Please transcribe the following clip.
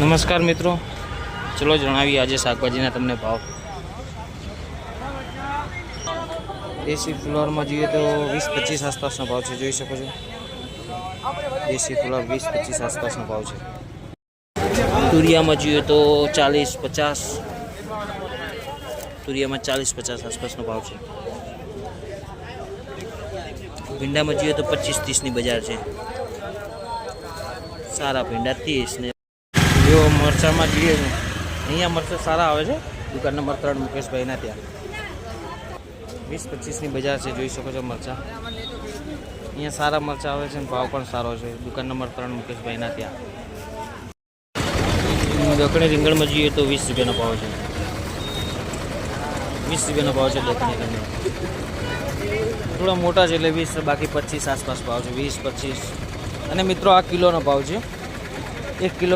નમસ્કાર મિત્રો. ચલો જણાવીએ આજે શાકભાજીના તમને ભાવ. દેશી ફ્લોરમાં જોઈએ તો વીસ પચીસ આસપાસનો ભાવ છે. જોઈ શકો છો. દેશી ફ્લોર વીસ પચીસ આસપાસનો ભાવ છે. તુરિયામાં જોઈએ તો ચાલીસ પચાસ. તુરિયામાં ચાલીસ પચાસ આસપાસનો ભાવ છે. ભીંડામાં જોઈએ તો પચીસ ત્રીસની બજાર છે. સારા ભીંડા ત્રીસ ને જો મરચામાં જઈએ છે. અહીંયા મરચાં સારા આવે છે. દુકાન નંબર ત્રણ મુકેશભાઈના ત્યાં. વીસ પચીસની બજાર છે, જોઈ શકો છો મરચાં. અહીંયા સારા મરચાં આવે છે અને ભાવ પણ સારો છે. દુકાન નંબર ત્રણ મુકેશભાઈના ત્યાં. દખણી રીંગણમાં જઈએ તો વીસ રૂપિયાનો ભાવ છે. વીસ રૂપિયાનો ભાવ છે દખણી રીંગણ થોડા મોટા છે એટલે વીસ, બાકી પચીસ આસપાસ ભાવ છે. વીસ, પચીસ. અને મિત્રો આ કિલોનો ભાવ છે. એક કિલો